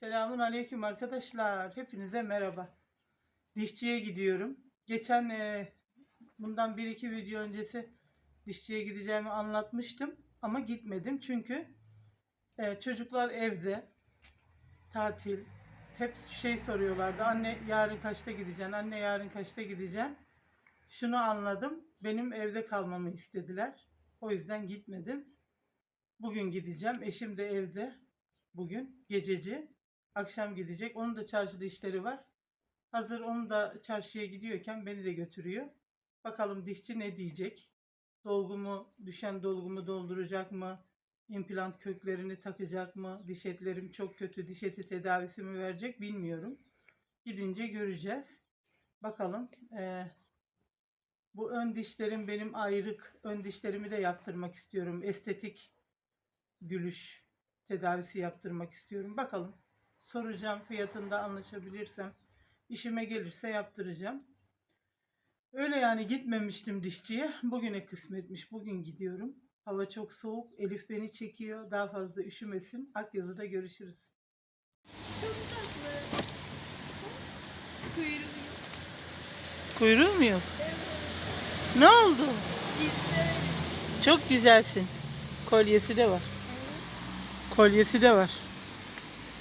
Selamun aleyküm arkadaşlar. Hepinize merhaba. Dişçiye gidiyorum. Geçen e, bundan bir iki video öncesi dişçiye gideceğimi anlatmıştım. Ama gitmedim çünkü e, çocuklar evde. Tatil. Hep şey soruyorlardı. Anne yarın kaçta gideceksin? Anne yarın kaçta gideceksin? Şunu anladım. Benim evde kalmamı istediler. O yüzden gitmedim. Bugün gideceğim. Eşim de evde. Bugün gececi. Akşam gidecek. Onun da çarşıda işleri var. Hazır onun da çarşıya gidiyorken beni de götürüyor. Bakalım dişçi ne diyecek? Dolgumu, düşen dolgumu dolduracak mı? İmplant köklerini takacak mı? Diş etlerim çok kötü. Diş eti tedavisi mi verecek bilmiyorum. Gidince göreceğiz. Bakalım. Ee, bu ön dişlerim benim ayrık. Ön dişlerimi de yaptırmak istiyorum. Estetik gülüş tedavisi yaptırmak istiyorum. Bakalım. Soracağım fiyatında anlaşabilirsem. işime gelirse yaptıracağım. Öyle yani gitmemiştim dişçiye. Bugüne kısmetmiş. Bugün gidiyorum. Hava çok soğuk. Elif beni çekiyor. Daha fazla üşümesin. Akyazı'da görüşürüz. Çok tatlı. Kuyruğu. Kuyruğu mu yok? Ne oldu? Cilse. Çok güzelsin. Kolyesi de var. Kolyesi de var.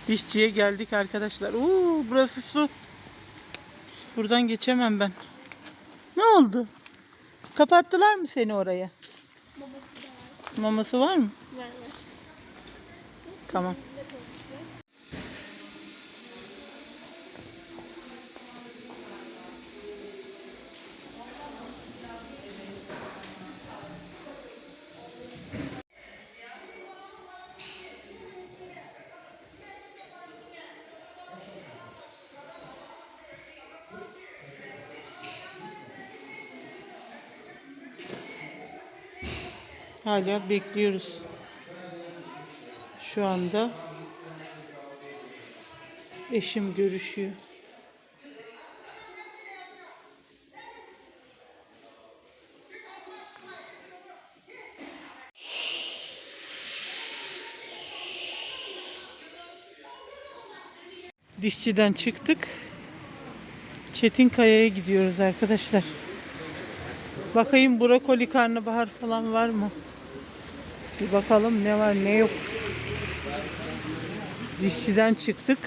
Dişçiye geldik arkadaşlar. Oo, burası su. Buradan geçemem ben. Ne oldu? Kapattılar mı seni oraya? Babası da var. Maması var mı? Ver ver. Tamam. Hala bekliyoruz. Şu anda eşim görüşüyor. Dişçiden çıktık. Çetinkaya'ya gidiyoruz arkadaşlar. Bakayım brokoli karnabahar falan var mı? Bir bakalım ne var ne yok. Dişçiden çıktık.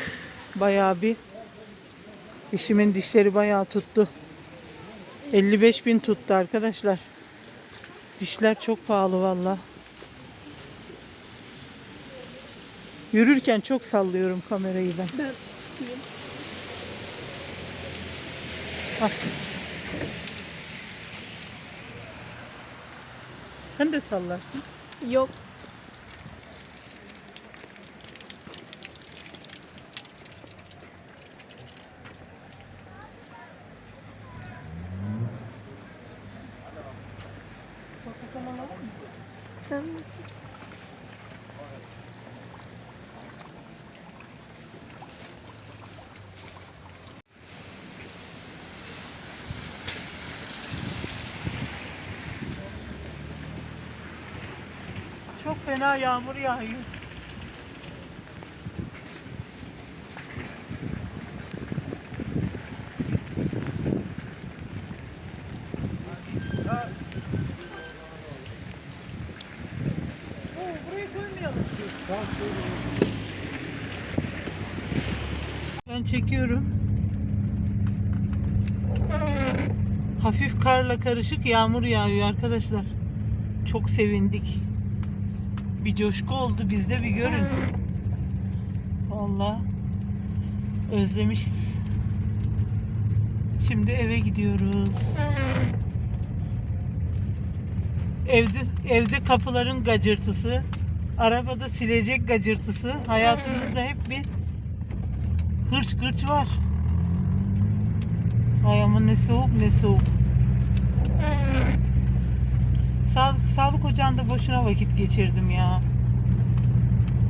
Bayağı bir eşimin dişleri bayağı tuttu. 55 bin tuttu arkadaşlar. Dişler çok pahalı valla. Yürürken çok sallıyorum kamerayı ben. Ben tutayım. Bak. Sen de sallarsın. Yok. Çok fena yağmur yağıyor. Ben çekiyorum. Hafif karla karışık yağmur yağıyor arkadaşlar. Çok sevindik. Bir coşku oldu bizde bir görün. Vallahi özlemişiz. Şimdi eve gidiyoruz. Evde evde kapıların gacırtısı, arabada silecek gacırtısı, hayatımızda hep bir hırç gırç var. Ay ama ne soğuk ne soğuk. Sağlık, sağlık ocağında boşuna vakit geçirdim ya.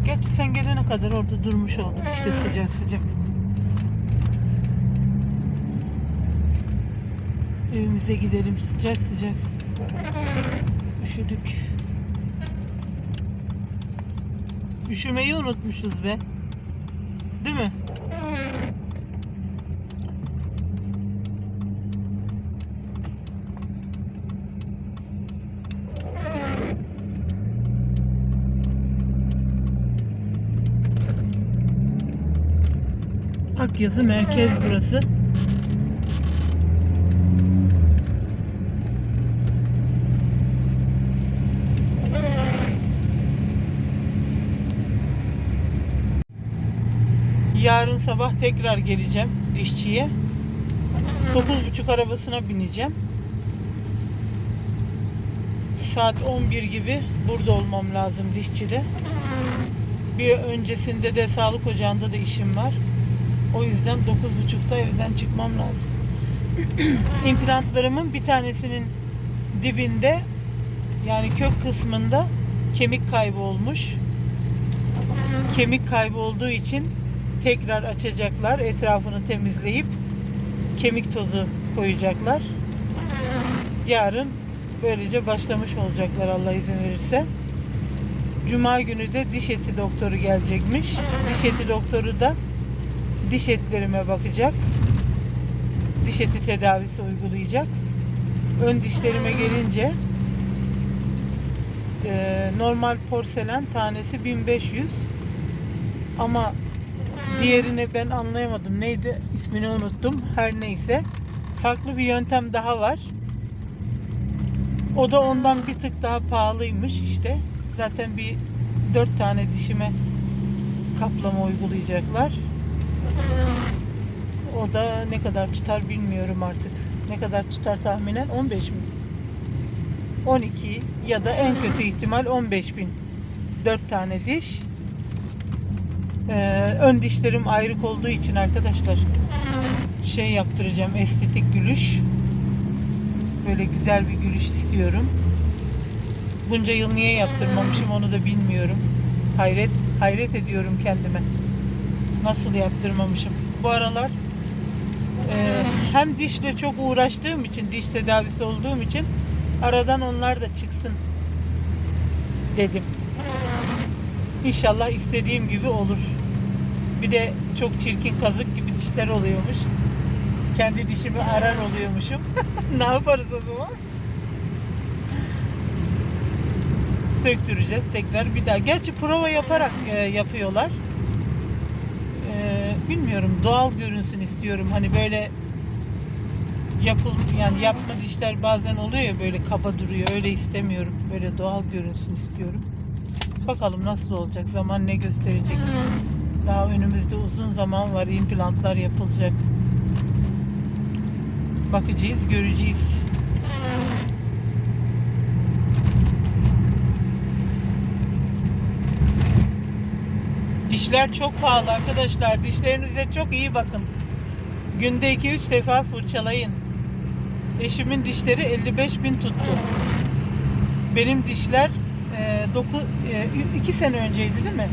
Gerçi sen gelene kadar orada durmuş olduk işte sıcak sıcak. Evimize gidelim sıcak sıcak. Üşüdük. Üşümeyi unutmuşuz be. Değil mi? Akyazı merkez burası. Yarın sabah tekrar geleceğim dişçiye. 9.30 arabasına bineceğim. Saat 11 gibi burada olmam lazım dişçide. Bir öncesinde de sağlık ocağında da işim var. O yüzden 9.30'da evden çıkmam lazım. İmplantlarımın bir tanesinin dibinde yani kök kısmında kemik kaybı olmuş. Kemik kaybı olduğu için tekrar açacaklar. Etrafını temizleyip kemik tozu koyacaklar. Yarın böylece başlamış olacaklar Allah izin verirse. Cuma günü de diş eti doktoru gelecekmiş. Diş eti doktoru da diş etlerime bakacak. Diş eti tedavisi uygulayacak. Ön dişlerime gelince e, normal porselen tanesi 1500 ama diğerini ben anlayamadım. Neydi? İsmini unuttum. Her neyse. Farklı bir yöntem daha var. O da ondan bir tık daha pahalıymış işte. Zaten bir dört tane dişime kaplama uygulayacaklar. O da ne kadar tutar bilmiyorum artık. Ne kadar tutar tahminen 15 mi? 12 ya da en kötü ihtimal 15 bin. 4 tane diş. Ee, ön dişlerim ayrık olduğu için arkadaşlar şey yaptıracağım estetik gülüş. Böyle güzel bir gülüş istiyorum. Bunca yıl niye yaptırmamışım onu da bilmiyorum. Hayret hayret ediyorum kendime. Nasıl yaptırmamışım. Bu aralar e, hem dişle çok uğraştığım için, diş tedavisi olduğum için aradan onlar da çıksın dedim. İnşallah istediğim gibi olur. Bir de çok çirkin kazık gibi dişler oluyormuş. Kendi dişimi arar oluyormuşum. ne yaparız o zaman? Söktüreceğiz tekrar bir daha. Gerçi prova yaparak e, yapıyorlar. Bilmiyorum doğal görünsün istiyorum. Hani böyle yapıl yani yapma dişler bazen oluyor ya böyle kaba duruyor. Öyle istemiyorum. Böyle doğal görünsün istiyorum. Bakalım nasıl olacak. Zaman ne gösterecek. Daha önümüzde uzun zaman var. implantlar yapılacak. Bakacağız, göreceğiz. Dişler çok pahalı arkadaşlar. Dişlerinize çok iyi bakın. Günde 2-3 defa fırçalayın. Eşimin dişleri 55 bin tuttu. Benim dişler 2 sene önceydi değil mi?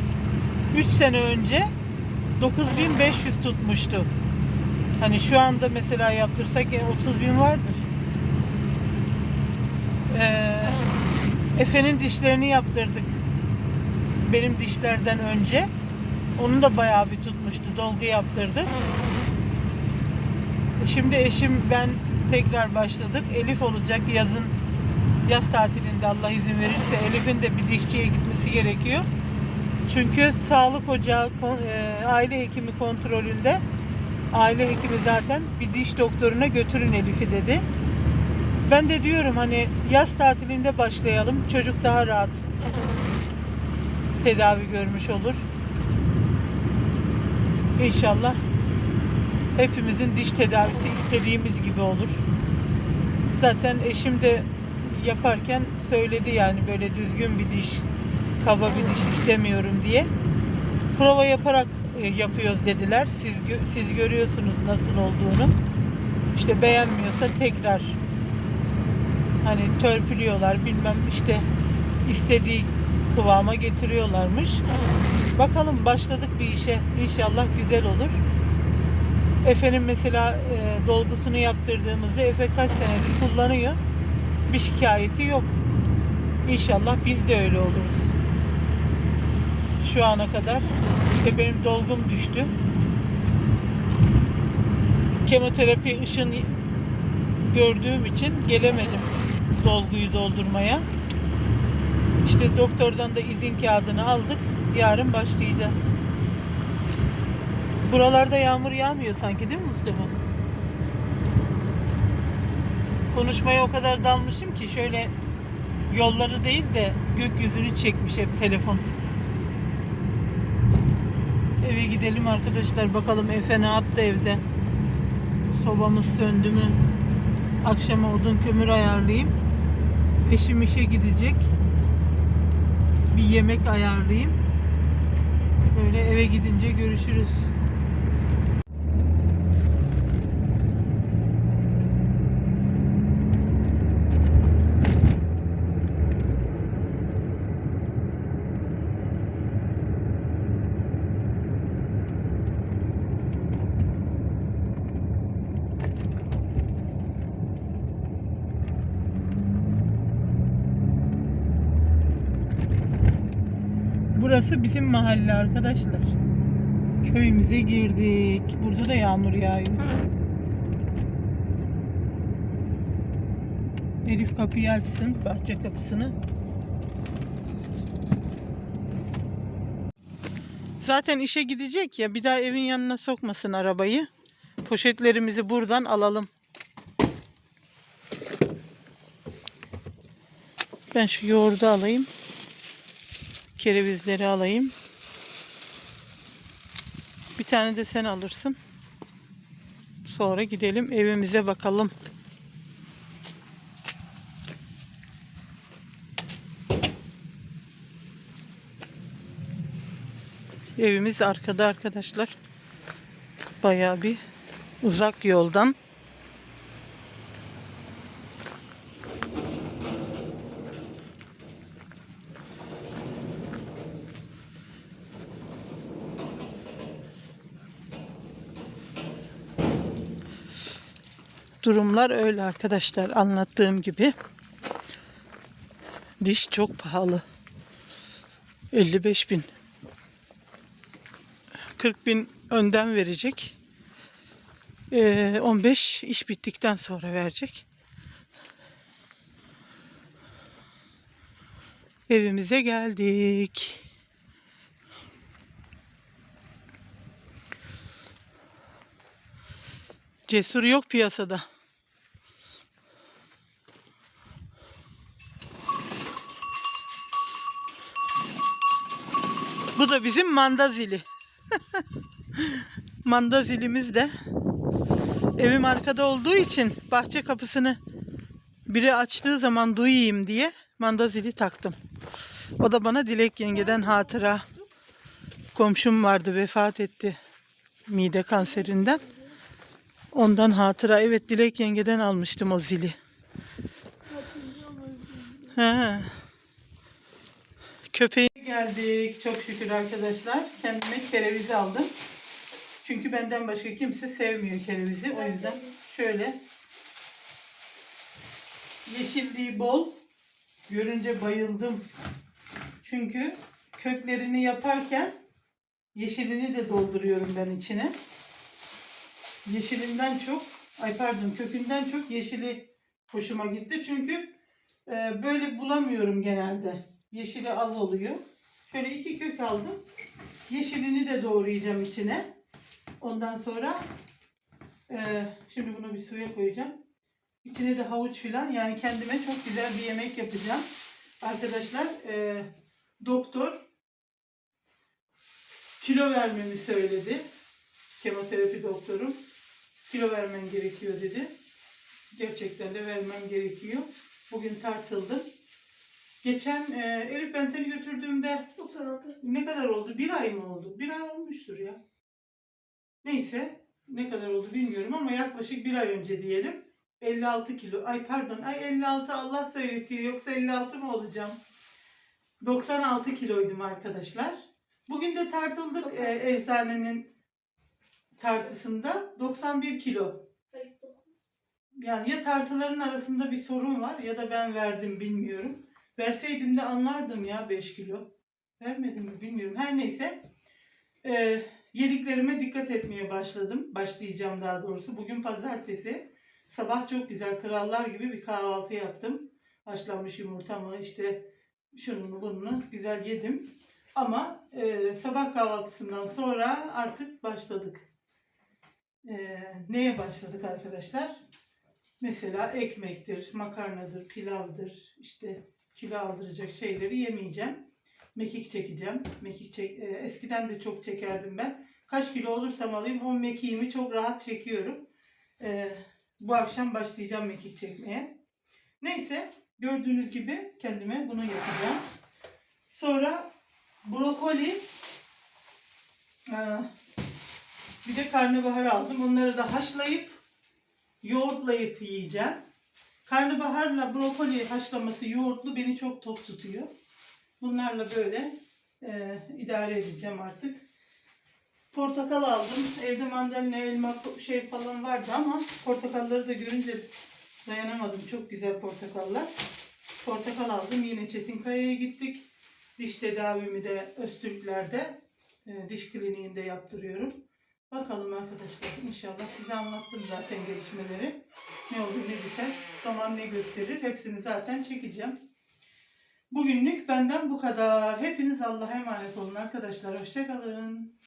3 sene önce 9500 tutmuştu. Hani şu anda mesela yaptırsak yani 30 bin vardır. Ee, Efe'nin dişlerini yaptırdık. Benim dişlerden önce. Onun da bayağı bir tutmuştu. Dolgu yaptırdık. E Şimdi eşim ben tekrar başladık. Elif olacak yazın yaz tatilinde Allah izin verirse Elif'in de bir dişçiye gitmesi gerekiyor. Çünkü sağlık ocağı e, aile hekimi kontrolünde aile hekimi zaten bir diş doktoruna götürün Elif'i dedi. Ben de diyorum hani yaz tatilinde başlayalım. Çocuk daha rahat tedavi görmüş olur. İnşallah hepimizin diş tedavisi istediğimiz gibi olur. Zaten eşim de yaparken söyledi yani böyle düzgün bir diş, kaba bir diş istemiyorum diye. Prova yaparak e, yapıyoruz dediler. Siz siz görüyorsunuz nasıl olduğunu. İşte beğenmiyorsa tekrar hani törpülüyorlar bilmem işte istediği kıvama getiriyorlarmış. Bakalım başladık bir işe. İnşallah güzel olur. Efe'nin mesela e, dolgusunu yaptırdığımızda Efe kaç senedir kullanıyor. Bir şikayeti yok. İnşallah biz de öyle oluruz. Şu ana kadar işte benim dolgum düştü. Kemoterapi ışın gördüğüm için gelemedim dolguyu doldurmaya. İşte doktordan da izin kağıdını aldık. Yarın başlayacağız. Buralarda yağmur yağmıyor sanki değil mi Mustafa? Konuşmaya o kadar dalmışım ki şöyle yolları değil de gökyüzünü çekmiş hep telefon. Eve gidelim arkadaşlar bakalım Efe ne yaptı evde. Sobamız söndü mü? Akşama odun kömür ayarlayayım. Eşim işe gidecek. Bir yemek ayarlayayım. Böyle eve gidince görüşürüz. Burası bizim mahalle arkadaşlar. Köyümüze girdik. Burada da yağmur yağıyor. Elif kapıyı açsın, bahçe kapısını. Zaten işe gidecek ya, bir daha evin yanına sokmasın arabayı. Poşetlerimizi buradan alalım. Ben şu yoğurdu alayım. Kerevizleri alayım. Bir tane de sen alırsın. Sonra gidelim evimize bakalım. Evimiz arkada arkadaşlar. Bayağı bir uzak yoldan. Durumlar öyle arkadaşlar anlattığım gibi. Diş çok pahalı. 55 bin. 40 bin önden verecek. Ee, 15 iş bittikten sonra verecek. Evimize geldik. Cesur yok piyasada. Bu da bizim manda zili. manda zilimiz de evim arkada olduğu için bahçe kapısını biri açtığı zaman duyayım diye manda zili taktım. O da bana Dilek yengeden hatıra. Komşum vardı vefat etti mide kanserinden. Ondan hatıra. Evet Dilek yengeden almıştım o zili. He. Köpeğe geldik. Çok şükür arkadaşlar. Kendime kereviz aldım. Çünkü benden başka kimse sevmiyor kerevizi. O yüzden şöyle yeşilliği bol. Görünce bayıldım. Çünkü köklerini yaparken yeşilini de dolduruyorum ben içine. Yeşilinden çok, ay pardon kökünden çok yeşili hoşuma gitti. Çünkü e, böyle bulamıyorum genelde. Yeşili az oluyor. Şöyle iki kök aldım. Yeşilini de doğrayacağım içine. Ondan sonra e, şimdi bunu bir suya koyacağım. İçine de havuç filan yani kendime çok güzel bir yemek yapacağım. Arkadaşlar e, doktor kilo vermemi söyledi. Kemoterapi doktorum. Kilo vermem gerekiyor dedi. Gerçekten de vermem gerekiyor. Bugün tartıldım. Geçen e, Elif ben seni götürdüğümde 96. ne kadar oldu? Bir ay mı oldu? Bir ay olmuştur ya. Neyse ne kadar oldu bilmiyorum ama yaklaşık bir ay önce diyelim. 56 kilo. Ay pardon. Ay 56 Allah söyletiyor. Yoksa 56 mı olacağım? 96 kiloydum arkadaşlar. Bugün de tartıldık e, eczanenin tartısında. 91 kilo. Yani ya tartıların arasında bir sorun var ya da ben verdim bilmiyorum. Verseydim de anlardım ya 5 kilo. Vermedim mi bilmiyorum. Her neyse. Ee, yediklerime dikkat etmeye başladım. Başlayacağım daha doğrusu. Bugün pazartesi. Sabah çok güzel krallar gibi bir kahvaltı yaptım. Haşlanmış yumurtamı işte şununu bununu güzel yedim. Ama e, sabah kahvaltısından sonra artık başladık. E, neye başladık arkadaşlar? Mesela ekmektir, makarnadır, pilavdır, işte kilo aldıracak şeyleri yemeyeceğim. Mekik çekeceğim. Mekik çek, e, eskiden de çok çekerdim ben. Kaç kilo olursam alayım o mekiğimi çok rahat çekiyorum. E, bu akşam başlayacağım mekik çekmeye. Neyse gördüğünüz gibi kendime bunu yapacağım. Sonra brokoli e, bir de karnabahar aldım. Onları da haşlayıp yoğurtlayıp yiyeceğim. Karnabaharla brokoli haşlaması yoğurtlu beni çok tok tutuyor. Bunlarla böyle e, idare edeceğim artık. Portakal aldım. Evde mandalina, elma şey falan vardı ama portakalları da görünce dayanamadım. Çok güzel portakallar. Portakal aldım. Yine Çetinkaya'ya gittik. Diş tedavimi de Öztürkler'de e, diş kliniğinde yaptırıyorum. Bakalım arkadaşlar. İnşallah size anlattım zaten gelişmeleri. Ne olur ne biter. Zaman ne gösterir. Hepsini zaten çekeceğim. Bugünlük benden bu kadar. Hepiniz Allah'a emanet olun arkadaşlar. Hoşçakalın.